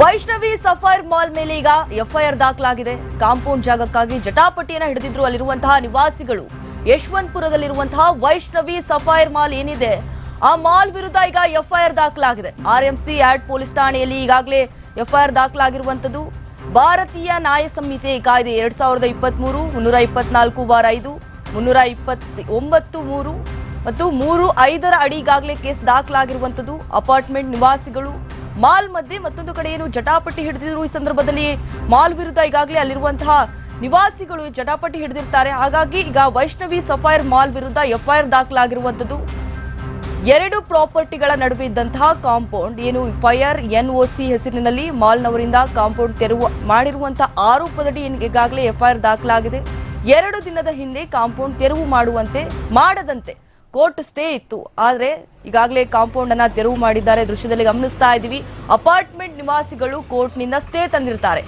Vaishnavi Sapphire mall ಮೇಲೆ ಈಗ FIR ದಾಖಲಾಗಿದೆ. ಕಾಂಪೌಂಡ್ ಜಾಗಕ್ಕಾಗಿ ಜಟಾಪಟಿಯನ್ನ ಹಿಡಿದಿದ್ರು ಅಲ್ಲಿರುವಂತಹ ನಿವಾಸಿಗಳು. ಯಶವಂತಪುರದಲ್ಲಿರುವಂತಹ ವೈಷ್ಣವಿ ಸಫೈರ್ ಮಾಲ್ ಏನಿದೆ? ಆ ಮಾಲ್ ವಿರುದ್ಧ ಈಗ ಎಫ್ಐಆರ್ ದಾಖಲಾಗಿದೆ. ಆರ್ಎಂಸಿ ಆಡ್ ಪೊಲೀಸ್ ಠಾಣೆಯಲ್ಲಿ ಈಗಾಗಲೇ ಎಫ್ಐಆರ್ ದಾಖಲಾಗಿರುವಂತದ್ದು ಭಾರತೀಯ ನ್ಯಾಯ ಸಂಹಿತೆ ಕಾಯ್ದೆ ಎರಡ್ ಸಾವಿರದ ಇಪ್ಪತ್ಮೂರು, ಮುನ್ನೂರ ಇಪ್ಪತ್ನಾಲ್ಕು ಬಾರ್ ಐದು, ಮುನ್ನೂರ ಇಪ್ಪತ್ ಒಂಬತ್ತು ಮೂರು ಮತ್ತು ಮೂರು ಐದರ ಅಡಿ ಈಗಾಗಲೇ ಕೇಸ್ ದಾಖಲಾಗಿರುವಂತದ್ದು ಅಪಾರ್ಟ್ಮೆಂಟ್ ನಿವಾಸಿಗಳು ಮಾಲ್ ಮಧ್ಯೆ ಮತ್ತೊಂದು ಕಡೆ ಏನು ಜಟಾಪಟಿ ಹಿಡಿದಿದ್ರು ಈ ಸಂದರ್ಭದಲ್ಲಿ ಮಾಲ್ ವಿರುದ್ಧ ಈಗಾಗಲೇ ಅಲ್ಲಿರುವಂತಹ ನಿವಾಸಿಗಳು ಜಟಾಪಟಿ ಹಿಡಿದಿರ್ತಾರೆ. ಹಾಗಾಗಿ ಈಗ ವೈಷ್ಣವಿ ಸಫೈರ್ ಮಾಲ್ ವಿರುದ್ಧ ಎಫ್ಐಆರ್ ದಾಖಲಾಗಿರುವಂತದ್ದು ಎರಡು ಪ್ರಾಪರ್ಟಿಗಳ ನಡುವೆ ಇದ್ದಂತಹ ಕಾಂಪೌಂಡ್, ಏನು ಫೈರ್ ಎನ್ಒಸಿ ಹೆಸರಿನಲ್ಲಿ ಮಾಲ್ನವರಿಂದ ಕಾಂಪೌಂಡ್ ತೆರವು ಮಾಡಿರುವಂತಹ ಆರೋಪದಡಿ ಈಗಾಗಲೇ ಎಫ್ಐಆರ್ ದಾಖಲಾಗಿದೆ. ಎರಡು ದಿನದ ಹಿಂದೆ ಕಾಂಪೌಂಡ್ ತೆರವು ಮಾಡುವಂತೆ ಮಾಡದಂತೆ ಕೋರ್ಟ್ ಸ್ಟೇ ಇತ್ತು. ಆದರೆ ಈಗಾಗಲೇ ಕಾಂಪೌಂಡ್ ಅನ್ನ ತೆರವು ಮಾಡಿದ್ದಾರೆ. ದೃಶ್ಯದಲ್ಲಿ ಗಮನಿಸ್ತಾ ಇದ್ದೀವಿ. ಅಪಾರ್ಟ್ಮೆಂಟ್ ನಿವಾಸಿಗಳು ಕೋರ್ಟ್ನಿಂದ ಸ್ಟೇ ತಂದಿರ್ತಾರೆ.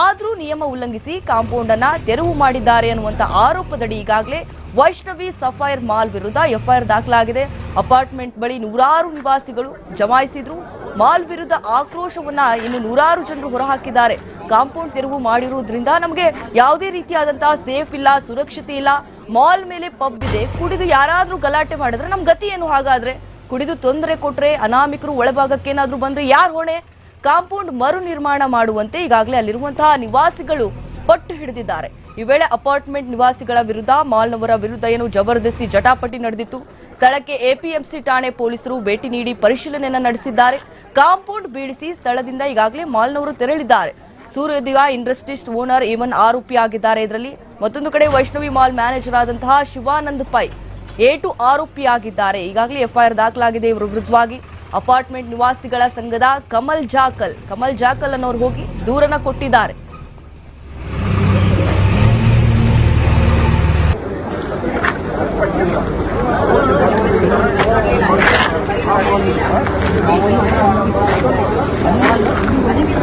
ಆದರೂ ನಿಯಮ ಉಲ್ಲಂಘಿಸಿ ಕಾಂಪೌಂಡ್ ಅನ್ನ ತೆರವು ಮಾಡಿದ್ದಾರೆ ಅನ್ನುವಂತ ಆರೋಪದಡಿ ಈಗಾಗಲೇ ವೈಷ್ಣವಿ ಸಫೈರ್ ಮಾಲ್ ವಿರುದ್ಧ ಎಫ್ಐಆರ್ ದಾಖಲಾಗಿದೆ. ಅಪಾರ್ಟ್ಮೆಂಟ್ ಬಳಿ ನೂರಾರು ನಿವಾಸಿಗಳು ಜಮಾಯಿಸಿದ್ರು. ಮಾಲ್ ವಿರುದ್ಧ ಆಕ್ರೋಶವನ್ನ ಇನ್ನು ನೂರಾರು ಜನರು ಹೊರಹಾಕಿದ್ದಾರೆ. ಕಾಂಪೌಂಡ್ ತೆರವು ಮಾಡಿರುವುದರಿಂದ ನಮಗೆ ಯಾವುದೇ ರೀತಿಯಾದಂತಹ ಸೇಫ್ ಇಲ್ಲ, ಸುರಕ್ಷತೆ ಇಲ್ಲ. ಮಾಲ್ ಮೇಲೆ ಪಬ್ ಇದೆ. ಕುಡಿದು ಯಾರಾದರೂ ಗಲಾಟೆ ಮಾಡಿದ್ರೆ ನಮ್ಮ ಗತಿ ಏನು ಹಾಗಾದ್ರೆ? ಕುಡಿದು ತೊಂದರೆ ಕೊಟ್ರೆ ಅನಾಮಿಕರು ಒಳಭಾಗಕ್ಕೆ ಏನಾದ್ರೂ ಬಂದ್ರೆ ಯಾರು ಹೊಣೆ? ಕಾಂಪೌಂಡ್ ಮರು ನಿರ್ಮಾಣ ಮಾಡುವಂತೆ ಈಗಾಗಲೇ ಅಲ್ಲಿರುವಂತಹ ನಿವಾಸಿಗಳು ಪಟ್ಟು ಹಿಡಿದಿದ್ದಾರೆ. ಈ ವೇಳೆ ಅಪಾರ್ಟ್ಮೆಂಟ್ ನಿವಾಸಿಗಳ ವಿರುದ್ಧ ಮಾಲ್ನವರ ವಿರುದ್ಧ ಏನು ಜಬರ್ದಸ್ತಿ ಜಟಾಪಟಿ ನಡೆದಿತ್ತು. ಸ್ಥಳಕ್ಕೆ ಎಪಿಎಂಸಿ ಠಾಣೆ ಪೊಲೀಸರು ಭೇಟಿ ನೀಡಿ ಪರಿಶೀಲನೆಯನ್ನು ನಡೆಸಿದ್ದಾರೆ. ಕಾಂಪೌಂಡ್ ಬೀಳಿಸಿ ಸ್ಥಳದಿಂದ ಈಗಾಗಲೇ ಮಾಲ್ನವರು ತೆರಳಿದ್ದಾರೆ. ಸೂರ್ಯೋದಯ ಇಂಡಸ್ಟ್ರೀಸ್ ಓನರ್ ಇವನ್ ಆರೋಪಿ ಆಗಿದ್ದಾರೆ. ಇದರಲ್ಲಿ ಮತ್ತೊಂದು ಕಡೆ ವೈಷ್ಣವಿ ಮಾಲ್ ಮ್ಯಾನೇಜರ್ ಆದಂತಹ ಶಿವಾನಂದ್ ಪೈ ಏಟು ಆರೋಪಿಯಾಗಿದ್ದಾರೆ ಈಗಾಗಲೇ ಎಫ್ಐಆರ್ ದಾಖಲಾಗಿದೆ. ಇವರ ವಿರುದ್ಧವಾಗಿ ಅಪಾರ್ಟ್ಮೆಂಟ್ ನಿವಾಸಿಗಳ ಸಂಘದ ಕಮಲ್ ಜಾಕಲ್ ಕಮಲ್ ಜಾಕಲ್ ಅನ್ನೋರು ಹೋಗಿ ದೂರನ ಕೊಟ್ಟಿದ್ದಾರೆ.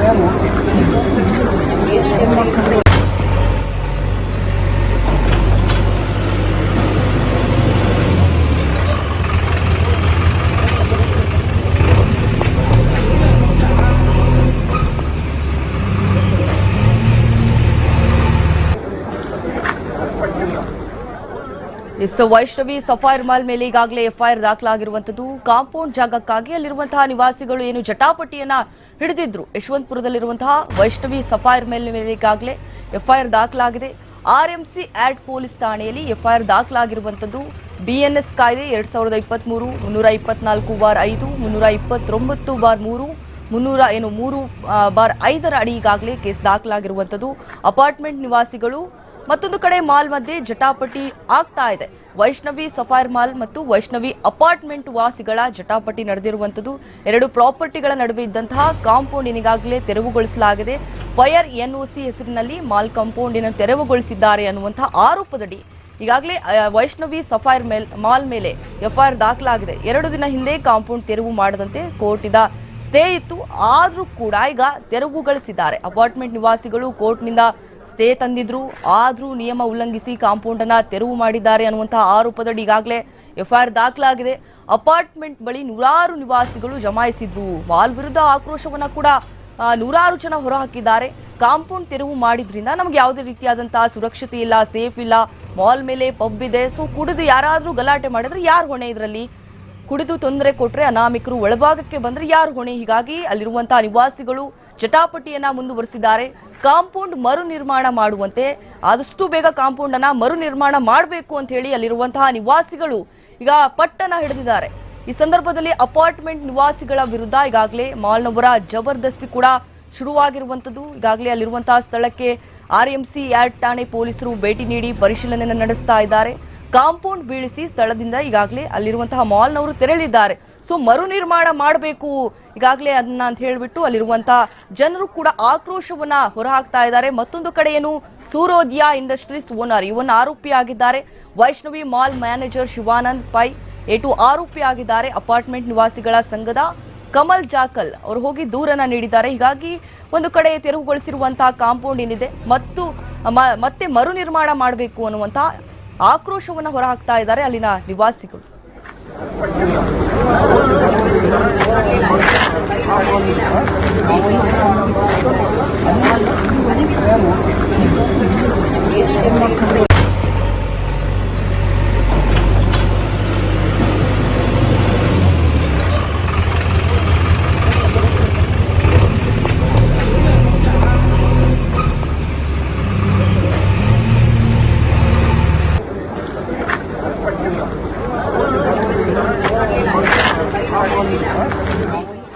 এমন ಎಸ್ ವೈಷ್ಣವಿ ಸಫೈರ್ ಮಾಲ್ ಮೇಲೆ ಈಗಾಗಲೇ ಎಫ್ಐಆರ್ ದಾಖಲಾಗಿರುವಂತದ್ದು ಕಾಂಪೌಂಡ್ ಜಾಗಕ್ಕಾಗಿ ಅಲ್ಲಿರುವಂತಹ ನಿವಾಸಿಗಳು ಏನು ಜಟಾಪಟಿಯನ್ನ ಹಿಡಿದಿದ್ರು. ಯಶವಂತಪುರದಲ್ಲಿರುವಂತಹ ವೈಷ್ಣವಿ ಸಫೈರ್ ಮೇಲ್ ಮೇಲೆ ಈಗಾಗಲೇ ಎಫ್ಐಆರ್ ದಾಖಲಾಗಿದೆ. ಆರ್ಎಂಸಿ ಆಡ್ ಪೊಲೀಸ್ ಠಾಣೆಯಲ್ಲಿ ಎಫ್ಐಆರ್ ದಾಖಲಾಗಿರುವಂತದ್ದು ಬಿಎನ್ಎಸ್ ಕಾಯ್ದೆ ಎರಡ್ ಸಾವಿರದ ಇಪ್ಪತ್ಮೂರು, ಮುನ್ನೂರ ಇಪ್ಪತ್ನಾಲ್ಕು ಬಾರ್ ಐದು, ಮುನ್ನೂರ ಇಪ್ಪತ್ತೊಂಬತ್ತು ಬಾರ್ ಮೂರು ಮುನ್ನೂರ, ಏನು, ಮೂರು ಬಾರ್ ಐದರ ಅಡಿ ಈಗಾಗಲೇ ಕೇಸ್ ದಾಖಲಾಗಿರುವಂಥದ್ದು. ಅಪಾರ್ಟ್ಮೆಂಟ್ ನಿವಾಸಿಗಳು ಮತ್ತೊಂದು ಕಡೆ ಮಾಲ್ ಮಧ್ಯೆ ಜಟಾಪಟಿ ಆಗ್ತಾ ಇದೆ. ವೈಷ್ಣವಿ ಸಫೈರ್ ಮಾಲ್ ಮತ್ತು ವೈಷ್ಣವಿ ಅಪಾರ್ಟ್ಮೆಂಟ್ ವಾಸಿಗಳ ಜಟಾಪಟಿ ನಡೆದಿರುವಂಥದ್ದು. ಎರಡು ಪ್ರಾಪರ್ಟಿಗಳ ನಡುವೆ ಇದ್ದಂತಹ ಕಾಂಪೌಂಡ್ ಈಗಾಗಲೇ ತೆರವುಗೊಳಿಸಲಾಗಿದೆ. ಫೈರ್ ಎನ್ಒಸಿ ಹೆಸರಿನಲ್ಲಿ ಮಾಲ್ ಕಾಂಪೌಂಡಿನ ತೆರವುಗೊಳಿಸಿದ್ದಾರೆ ಅನ್ನುವಂತಹ ಆರೋಪದಡಿ ಈಗಾಗಲೇ ವೈಷ್ಣವಿ ಸಫೈರ್ ಮೇಲ್, ಮಾಲ್ ಮೇಲೆ ಎಫ್ಐಆರ್ ದಾಖಲಾಗಿದೆ. ಎರಡು ದಿನ ಹಿಂದೆ ಕಾಂಪೌಂಡ್ ತೆರವು ಮಾಡದಂತೆ ಕೋರ್ಟಿದ ಸ್ಟೇ ಇತ್ತು, ಆದರೂ ಕೂಡ ಈಗ ತೆರವುಗೊಳಿಸಿದ್ದಾರೆ ಅಪಾರ್ಟ್ಮೆಂಟ್ ನಿವಾಸಿಗಳು ಕೋರ್ಟ್ನಿಂದ ಸ್ಟೇ ತಂದಿದ್ರು, ಆದರೂ ನಿಯಮ ಉಲ್ಲಂಘಿಸಿ ಕಾಂಪೌಂಡ್ ಅನ್ನ ತೆರವು ಮಾಡಿದ್ದಾರೆ ಅನ್ನುವಂತಹ ಆರೋಪದಡಿ ಈಗಾಗಲೇ ಎಫ್ಐಆರ್ ದಾಖಲಾಗಿದೆ. ಅಪಾರ್ಟ್ಮೆಂಟ್ ಬಳಿ ನೂರಾರು ನಿವಾಸಿಗಳು ಜಮಾಯಿಸಿದ್ರು. ಮಾಲ್ ವಿರುದ್ಧ ಆಕ್ರೋಶವನ್ನ ಕೂಡ ನೂರಾರು ಜನ ಹೊರಹಾಕಿದ್ದಾರೆ. ಕಾಂಪೌಂಡ್ ತೆರವು ಮಾಡಿದ್ರಿಂದ ನಮ್ಗೆ ಯಾವುದೇ ರೀತಿಯಾದಂತಹ ಸುರಕ್ಷತೆ ಇಲ್ಲ, ಸೇಫ್ ಇಲ್ಲ. ಮಾಲ್ ಮೇಲೆ ಪಬ್ ಇದೆ. ಸೊ, ಕುಡಿದು ಯಾರಾದರೂ ಗಲಾಟೆ ಮಾಡಿದ್ರೆ ಯಾರು ಹೊಣೆ ಇದರಲ್ಲಿ? ಕುಡಿದು ತೊಂದರೆ ಕೊಟ್ರೆ ಅನಾಮಿಕರು ಒಳಭಾಗಕ್ಕೆ ಬಂದ್ರೆ ಯಾರು ಹೊಣೆ? ಹೀಗಾಗಿ ಅಲ್ಲಿರುವಂತಹ ನಿವಾಸಿಗಳು ಚಟಾಪಟಿಯನ್ನ ಮುಂದುವರೆಸಿದ್ದಾರೆ. ಕಾಂಪೌಂಡ್ ಮರು ನಿರ್ಮಾಣ ಮಾಡುವಂತೆ, ಆದಷ್ಟು ಬೇಗ ಕಾಂಪೌಂಡ್ ಅನ್ನ ಮರು ನಿರ್ಮಾಣ ಮಾಡಬೇಕು ಅಂತ ಹೇಳಿ ಅಲ್ಲಿರುವಂತಹ ನಿವಾಸಿಗಳು ಈಗ ಪಟ್ಟನ ಹಿಡಿದಿದ್ದಾರೆ. ಈ ಸಂದರ್ಭದಲ್ಲಿ ಅಪಾರ್ಟ್ಮೆಂಟ್ ನಿವಾಸಿಗಳ ವಿರುದ್ಧ ಈಗಾಗಲೇ ಮಾಲ್ನವರ ಜಬರ್ದಸ್ತಿ ಕೂಡ ಶುರುವಾಗಿರುವಂತದ್ದು ಈಗಾಗಲೇ ಅಲ್ಲಿರುವಂತಹ ಸ್ಥಳಕ್ಕೆ ಆರ್ ಎಂ ಸಿ ಠಾಣೆ ಪೊಲೀಸರು ಭೇಟಿ ನೀಡಿ ಪರಿಶೀಲನೆಯನ್ನು ನಡೆಸ್ತಾ ಇದ್ದಾರೆ. ಕಾಂಪೌಂಡ್ ಬೀಳಿಸಿ ಸ್ಥಳದಿಂದ ಈಗಾಗಲೇ ಅಲ್ಲಿರುವಂತಹ ಮಾಲ್ನವರು ತೆರಳಿದ್ದಾರೆ. ಸೊ, ಮರು ನಿರ್ಮಾಣ ಮಾಡಬೇಕು. ಈಗಾಗಲೇ ಅದನ್ನ ಅಂತ ಹೇಳಿಬಿಟ್ಟು ಅಲ್ಲಿರುವಂತಹ ಜನರು ಕೂಡ ಆಕ್ರೋಶವನ್ನ ಹೊರಹಾಕ್ತಾ ಇದ್ದಾರೆ. ಮತ್ತೊಂದು ಕಡೆ ಏನು ಸೂರೋದ್ಯ ಇಂಡಸ್ಟ್ರೀಸ್ ಓನರ್ ಇವನ್ ಆರೋಪಿಯಾಗಿದ್ದಾರೆ ವೈಷ್ಣವಿ ಮಾಲ್ ಮ್ಯಾನೇಜರ್ ಶಿವಾನಂದ್ ಪೈ, ಏಟು ಆರೋಪಿಯಾಗಿದ್ದಾರೆ ಅಪಾರ್ಟ್ಮೆಂಟ್ ನಿವಾಸಿಗಳ ಸಂಘದ ಕಮಲ್ ಜಾಕಲ್ ಅವರು ಹೋಗಿ ದೂರನ್ನ ನೀಡಿದ್ದಾರೆ. ಹೀಗಾಗಿ ಒಂದು ಕಡೆ ತೆರವುಗೊಳಿಸಿರುವಂತಹ ಕಾಂಪೌಂಡ್ ಏನಿದೆ, ಮತ್ತು ಮತ್ತೆ ಮರು ನಿರ್ಮಾಣ ಮಾಡಬೇಕು ಅನ್ನುವಂತಹ ಆಕ್ರೋಶವನ್ನು ಹೊರಹಾಕ್ತಾ ಇದ್ದಾರೆ ಅಲ್ಲಿನ ನಿವಾಸಿಗಳು.